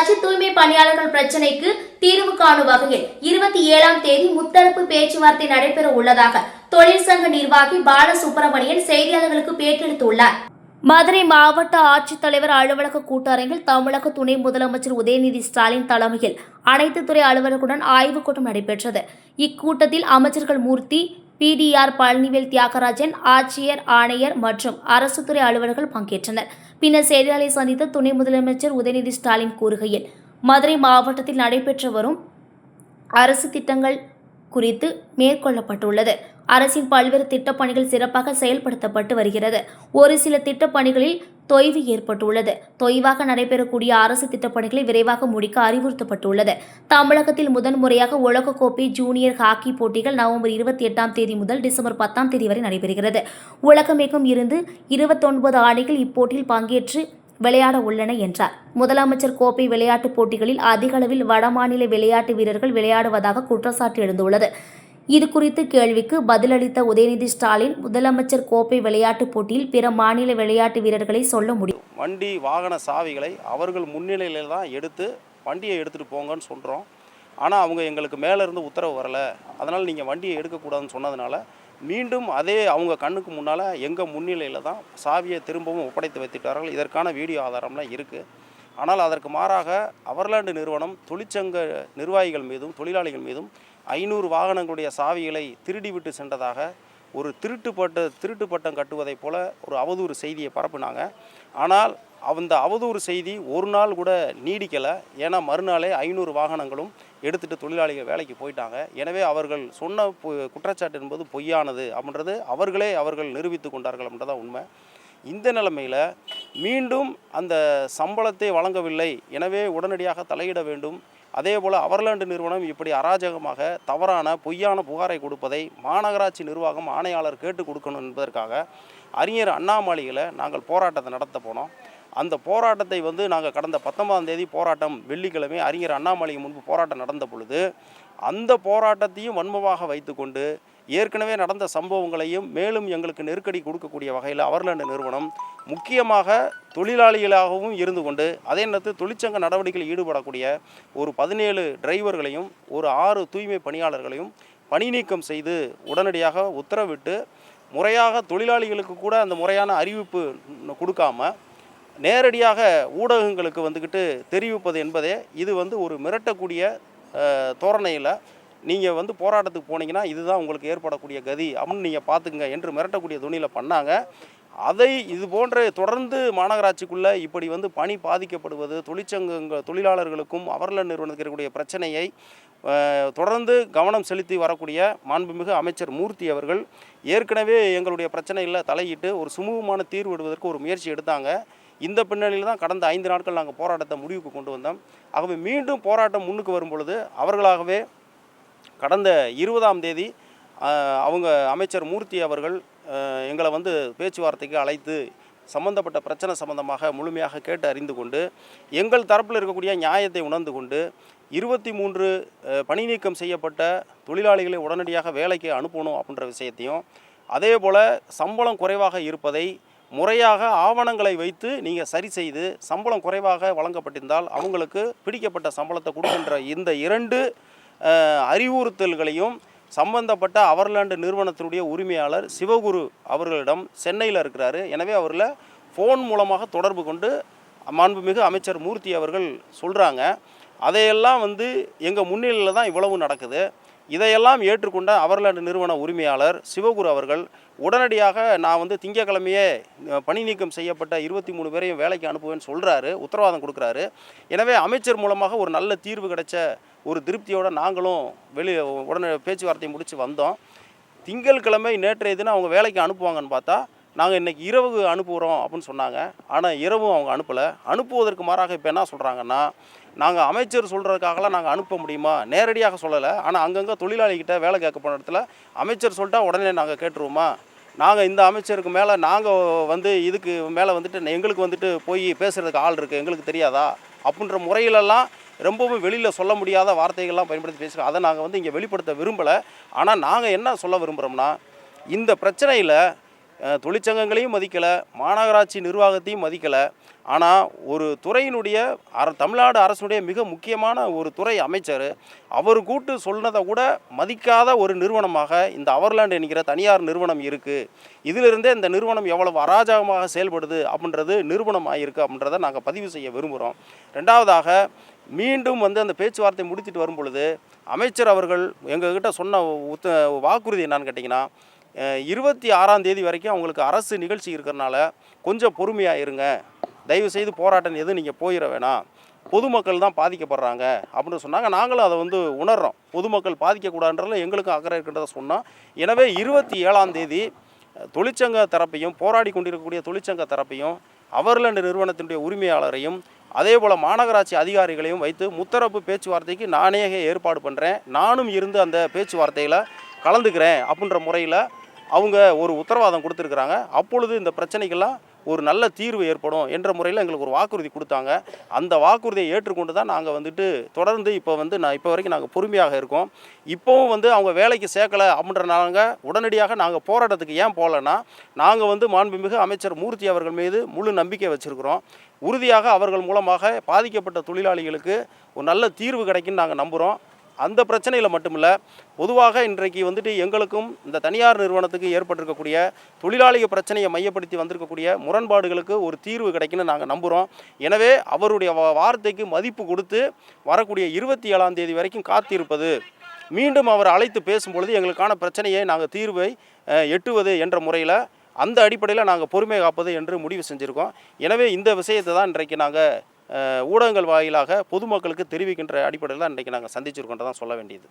மாநகராட்சி தூய்மை பணியாளர்கள் பிரச்சினைக்கு தீர்வு காணும் வகையில் இருபத்தி ஏழாம் தேதி முத்தரப்பு பேச்சுவார்த்தை நடைபெற உள்ளதாக தொழிற்சங்க நிர்வாகி பாலசுப்ரமணியன் செய்தியாளர்களுக்கு பேட்டியளித்துள்ளார். மதுரை மாவட்ட ஆட்சித்தலைவர் அலுவலக கூட்டரங்கில் தமிழக துணை முதலமைச்சர் உதயநிதி ஸ்டாலின் தலைமையில் அனைத்து துறை அலுவலர்களுடன் ஆய்வுக் கூட்டம் நடைபெற்றது. இக்கூட்டத்தில் அமைச்சர்கள் மூர்த்தி பிடிஆர் பழனிவேல் தியாகராஜன் ஆட்சியர் ஆணையர் மற்றும் அரசு துறை அலுவலர்கள் பங்கேற்றனர். பின்னர் செய்தியாளரை சந்தித்த துணை முதலமைச்சர் உதயநிதி ஸ்டாலின் கூறுகையில் மதுரை மாவட்டத்தில் நடைபெற்று வரும் அரசு திட்டங்கள் குறித்து மேற்கொள்ளப்பட்டுள்ளது. அரசின் பல்வேறு திட்டப்பணிகள் சிறப்பாக செயல்படுத்தப்பட்டு வருகிறது. ஒரு சில திட்டப்பணிகளில் தொய்வு ஏற்பட்டுள்ளது. தொய்வாக நடைபெறக்கூடிய அரசு திட்டப்பணிகளை விரைவாக முடிக்க அறிவுறுத்தப்பட்டுள்ளது. தமிழகத்தில் முதன்முறையாக உலகக்கோப்பை ஜூனியர் ஹாக்கி போட்டிகள் நவம்பர் இருபத்தி எட்டாம் தேதி முதல் டிசம்பர் பத்தாம் தேதி வரை நடைபெறுகிறது. உலகமேக்கும் இருந்து இருபத்தொன்பது அணிகள் இப்போட்டியில் பங்கேற்று விளையாட உள்ளன என்றார். முதலமைச்சர் கோப்பை விளையாட்டுப் போட்டிகளில் அதிக அளவில் வடமாநில விளையாட்டு வீரர்கள் விளையாடுவதாக குற்றச்சாட்டு எழுந்துள்ளது. இது குறித்து கேள்விக்கு பதிலளித்த உதயநிதி ஸ்டாலின் முதலமைச்சர் கோப்பை விளையாட்டுப் போட்டியில் பிற மாநில விளையாட்டு வீரர்களை சொல்ல முடியும். வண்டி வாகன சாவிகளை அவர்கள் முன்னிலையில் தான் எடுத்து வண்டியை எடுத்துகிட்டு போங்கன்னு சொல்கிறோம் ஆனால் அவங்க எங்களுக்கு மேலேருந்து உத்தரவு வரலை. அதனால் நீங்கள் வண்டியை எடுக்கக்கூடாதுன்னு சொன்னதுனால மீண்டும் அதே அவங்க கண்ணுக்கு முன்னால் எங்கள் முன்னிலையில் தான் சாவியை திரும்பவும் ஒப்படைத்து வைத்துட்டார்கள் இதற்கான வீடியோ ஆதாரம்லாம் இருக்குது ஆனால் அதற்கு மாறாக அவர்லாண்டு நிறுவனம் தொழிற்சங்க நிர்வாகிகள் மீதும் தொழிலாளிகள் மீதும் ஐநூறு வாகனங்களுடைய சாவிகளை திருடிவிட்டு சென்றதாக ஒரு திருட்டுப்பட்ட திருட்டு பட்டம் கட்டுவதைப் போல ஒரு அவதூறு செய்தியை பரப்புனாங்க. ஆனால் அந்த அவதூறு செய்தி ஒரு நாள் கூட நீடிக்கலை. ஏன்னா மறுநாளே ஐநூறு வாகனங்களும் எடுத்துகிட்டு தொழிலாளிகள் வேலைக்கு போயிட்டாங்க. எனவே அவர்கள் சொன்ன பொ- குற்றச்சாட்டு என்பது பொய்யானது அப்படின்றது அவர்களே அவர்கள் நிரூபித்து கொண்டார்கள் அப்படின்றதான் உண்மை. இந்த நிலைமையில் மீண்டும் அந்த சம்பளத்தை வழங்கவில்லை. எனவே உடனடியாக தலையிட வேண்டும். அதே போல் அவர்லாண்டு நிறுவனம் இப்படி அராஜகமாக தவறான பொய்யான புகாரை கொடுப்பதை மாநகராட்சி நிர்வாகம் ஆணையாளர் கேட்டு கொடுக்கணும் என்பதற்காக அறிஞர் அண்ணாமலையில் நாங்கள் போராட்டத்தை நடத்த போனோம். அந்த போராட்டத்தை வந்து நாங்கள் கடந்த பத்தொன்பதாம் தேதி போராட்டம் வெள்ளிக்கிழமை அறிஞர் அண்ணாமலைக்கு முன்பு போராட்டம் நடந்த பொழுது அந்த போராட்டத்தையும் வன்மமாக வைத்துக்கொண்டு ஏற்கனவே நடந்த சம்பவங்களையும் மேலும் எங்களுக்கு நெருக்கடி கொடுக்கக்கூடிய வகையில் அவர்லாண்டு நிறுவனம் முக்கியமாக தொழிலாளிகளாகவும் இருந்து கொண்டு அதே நேரத்தில் தொழிற்சங்க நடவடிக்கையில் ஈடுபடக்கூடிய ஒரு பதினேழு டிரைவர்களையும் ஒரு ஆறு தூய்மை பணியாளர்களையும் பணி நீக்கம் செய்து உடனடியாக உத்தரவிட்டு முறையாக தொழிலாளிகளுக்கு கூட அந்த முறையான அறிவிப்பு கொடுக்காம நேரடியாக ஊடகங்களுக்கு வந்துக்கிட்டு தெரிவிப்பது என்பதே இது வந்து ஒரு மிரட்டக்கூடிய தோரணையில் நீங்கள் வந்து போராட்டத்துக்கு போனீங்கன்னா இதுதான் உங்களுக்கு ஏற்படக்கூடிய கதி. அப்படின்னு நீங்கள் பார்த்துக்குங்க என்று மிரட்டக்கூடிய துணியில் பண்ணாங்க. அதை இது போன்ற தொடர்ந்து மாநகராட்சிக்குள்ளே இப்படி வந்து பணி பாதிக்கப்படுவது தொழிற்சங்க தொழிலாளர்களுக்கும் அவர்ல நிறுவனத்துக்கு இருக்கக்கூடிய பிரச்சனையை தொடர்ந்து கவனம் செலுத்தி வரக்கூடிய மாண்புமிகு அமைச்சர் மூர்த்தி அவர்கள் ஏற்கனவே எங்களுடைய பிரச்சனையில் தலையிட்டு ஒரு சுமூகமான தீர்வு விடுவதற்கு ஒரு முயற்சி எடுத்தாங்க. இந்த பின்னணியில் தான் கடந்த ஐந்து நாட்கள் நாங்கள் போராட்டத்தை முடிவுக்கு கொண்டு வந்தோம். ஆகவே மீண்டும் போராட்டம் முன்னுக்கு வரும் பொழுது அவர்களாகவே கடந்த இருபதாம் தேதி அவங்க அமைச்சர் மூர்த்தி அவர்கள் எங்களை வந்து பேச்சுவார்த்தைக்கு அழைத்து சம்பந்தப்பட்ட பிரச்சனை சம்பந்தமாக முழுமையாக கேட்டு அறிந்து கொண்டு எங்கள் தரப்பில் இருக்கக்கூடிய நியாயத்தை உணர்ந்து கொண்டு இருபத்தி மூன்று பணி நீக்கம் செய்யப்பட்ட தொழிலாளிகளை உடனடியாக வேலைக்கு அனுப்பணும் அப்படின்ற விஷயத்தையும் அதே போல் சம்பளம் குறைவாக இருப்பதை முறையாக ஆவணங்களை வைத்து நீங்கள் சரி செய்து சம்பளம் குறைவாக வழங்கப்பட்டிருந்தால் அவங்களுக்கு பிடிக்கப்பட்ட சம்பளத்தை கொடுக்கின்ற இந்த இரண்டு அறிவுறுத்தல்களையும் சம்பந்தப்பட்ட அவர்லாண்டு நிறுவனத்தினுடைய உரிமையாளர் சிவகுரு அவர்களிடம் சென்னையில் இருக்கிறாரு. எனவே அவரில் ஃபோன் மூலமாக தொடர்பு கொண்டு மாண்புமிகு அமைச்சர் மூர்த்தி அவர்கள் சொல்கிறாங்க அதையெல்லாம் வந்து எங்கள் முன்னிலையில் தான் இவ்வளவு நடக்குது. இதையெல்லாம் ஏற்றுக்கொண்ட அவர்லாண்டு நிறுவன உரிமையாளர் சிவகுரு அவர்கள் உடனடியாக நான் வந்து திங்கக்கிழமையே பணி நீக்கம் செய்யப்பட்ட இருபத்தி மூணு பேரையும் வேலைக்கு அனுப்புவேன்னு சொல்கிறாரு உத்தரவாதம் கொடுக்குறாரு. எனவே அமைச்சர் மூலமாக ஒரு நல்ல தீர்வு கிடைச்ச ஒரு திருப்தியோடு நாங்களும் வெளி உடனே பேச்சுவார்த்தை முடித்து வந்தோம். திங்கள் கிழமை நேற்றைய தினம் அவங்க வேலைக்கு அனுப்புவாங்கன்னு பார்த்தா நாங்கள் இன்றைக்கி இரவு அனுப்புகிறோம் அப்படின்னு சொன்னாங்க. ஆனால் இரவும் அவங்க அனுப்பலை. அனுப்புவதற்கு மாறாக இப்போ என்ன சொல்கிறாங்கன்னா நாங்கள் அமைச்சர் சொல்கிறதுக்காகலாம் நாங்கள் அனுப்ப முடியுமா? நேரடியாக சொல்லலை. ஆனால் அங்கங்கே தொழிலாளிகிட்ட வேலை கேட்க போன இடத்துல அமைச்சர் சொல்லிட்டா உடனே நாங்கள் கேட்டுருவோமா? நாங்கள் இந்த அமைச்சருக்கு மேலே நாங்கள் வந்து இதுக்கு மேலே வந்துட்டு எங்களுக்கு வந்துட்டு போய் பேசுகிறதுக்கு ஆள் இருக்குது எங்களுக்கு தெரியாதா? அப்படின்ற முறையிலெல்லாம் ரொம்பவும் வெளியில் சொல்ல முடியாத வார்த்தைகள்லாம் பயன்படுத்தி பேசுகிறோம் அதை நாங்கள் வந்து இங்கே வெளிப்படுத்த விரும்பலை. ஆனால் நாங்கள் என்ன சொல்ல விரும்புகிறோம்னா இந்த பிரச்சனையில் தொழிற்சங்கங்களையும் மதிக்கலை மாநகராட்சி நிர்வாகத்தையும் மதிக்கலை. ஆனால் ஒரு துறையினுடைய அர தமிழ்நாடு அரசுடைய மிக முக்கியமான ஒரு துறை அமைச்சர் அவர் கூட்டு சொன்னதை கூட மதிக்காத ஒரு நிறுவனமாக இந்த அவர்லாண்டு என்கிற தனியார் நிறுவனம் இருக்குது இதிலிருந்தே இந்த நிறுவனம் எவ்வளவு அராஜகமாக செயல்படுது அப்படின்றது நிறுவனம் ஆகியிருக்கு அப்படின்றத நாங்கள் பதிவு செய்ய விரும்புகிறோம் ரெண்டாவதாக மீண்டும் வந்து அந்த பேச்சுவார்த்தை முடித்துட்டு வரும் பொழுது அமைச்சர் அவர்கள் எங்ககிட்ட சொன்ன உத்த வாக்குறுதி என்னான்னு கேட்டிங்கன்னா இருபத்தி ஆறாம் தேதி வரைக்கும் அவங்களுக்கு அரசு நிகழ்ச்சி இருக்கிறனால கொஞ்சம் பொறுமையாக இருங்க. தயவு செய்து போராட்டம் எதுவும் நீங்கள் போயிட வேணாம். பொதுமக்கள் தான் பாதிக்கப்படுறாங்க அப்படின்னு சொன்னாங்க. நாங்களும் அதை வந்து உணர்றோம். பொதுமக்கள் பாதிக்கக்கூடாதுன்றதில் எங்களுக்கும் அக்கறை இருக்கின்றத சொன்னோம். எனவே இருபத்தி ஏழாம் தேதி தொழிற்சங்க தரப்பையும் போராடி கொண்டிருக்கக்கூடிய தொழிற்சங்க தரப்பையும் அவர்லண்ட் நிறுவனத்தினுடைய உரிமையாளரையும் அதே போல் மாநகராட்சி அதிகாரிகளையும் வைத்து முத்தரப்பு பேச்சுவார்த்தைக்கு நானே ஏற்பாடு பண்ணுறேன் நானும் இருந்து அந்த பேச்சுவார்த்தையில் கலந்துக்கிறேன் அப்படின்ற முறையில் அவங்க ஒரு உத்தரவாதம் கொடுத்துருக்குறாங்க. அப்பொழுது இந்த பிரச்சனைக்கெல்லாம் ஒரு நல்ல தீர்வு ஏற்படும் என்ற முறையில் எங்களுக்கு ஒரு வாக்குறுதி கொடுத்தாங்க. அந்த வாக்குறுதியை ஏற்றுக்கொண்டு தான் நாங்கள் வந்துட்டு தொடர்ந்து இப்போ வந்து நான் இப்போ வரைக்கும் நாங்கள் பொறுமையாக இருக்கோம். இப்போவும் வந்து அவங்க வேலைக்கு சேர்க்கலை அப்படின்றனாங்க உடனடியாக நாங்கள் போராட்டத்துக்கு ஏன் போகலன்னா நாங்கள் வந்து மாண்புமிகு அமைச்சர் மூர்த்தி அவர்கள் மீது முழு நம்பிக்கை வச்சுருக்கிறோம். உறுதியாக அவர்கள் மூலமாக பாதிக்கப்பட்ட தொழிலாளிகளுக்கு ஒரு நல்ல தீர்வு கிடைக்குன்னு நாங்கள் நம்புகிறோம் அந்த பிரச்சனையில் மட்டுமில்ல பொதுவாக இன்றைக்கு வந்துட்டு எங்களுக்கும் இந்த தனியார் நிறுவனத்துக்கு ஏற்பட்டிருக்கக்கூடிய தொழிலாளிக பிரச்சனையை மையப்படுத்தி வந்திருக்கக்கூடிய முரண்பாடுகளுக்கு ஒரு தீர்வு கிடைக்குன்னு நாங்கள் நம்புகிறோம் எனவே அவருடைய வார்த்தைக்கு மதிப்பு கொடுத்து வரக்கூடிய இருபத்தி ஏழாம் தேதி வரைக்கும் காத்திருப்பது மீண்டும் அவர் அழைத்து பேசும்பொழுது எங்களுக்கான பிரச்சனையை நாங்கள் தீர்வை எட்டுவது என்ற முறையில் அந்த அடிப்படையில் நாங்கள் பொறுமை காப்பது என்று முடிவு செஞ்சுருக்கோம். எனவே இந்த விஷயத்தை தான் இன்றைக்கு நாங்கள் ஊடகங்கள் வாயிலாக பொதுமக்களுக்கு தெரிவிக்கின்ற அடிப்படையில் தான் இன்றைக்கி நாங்கள் சந்திச்சிருக்கோன்றதான் சொல்ல வேண்டியது.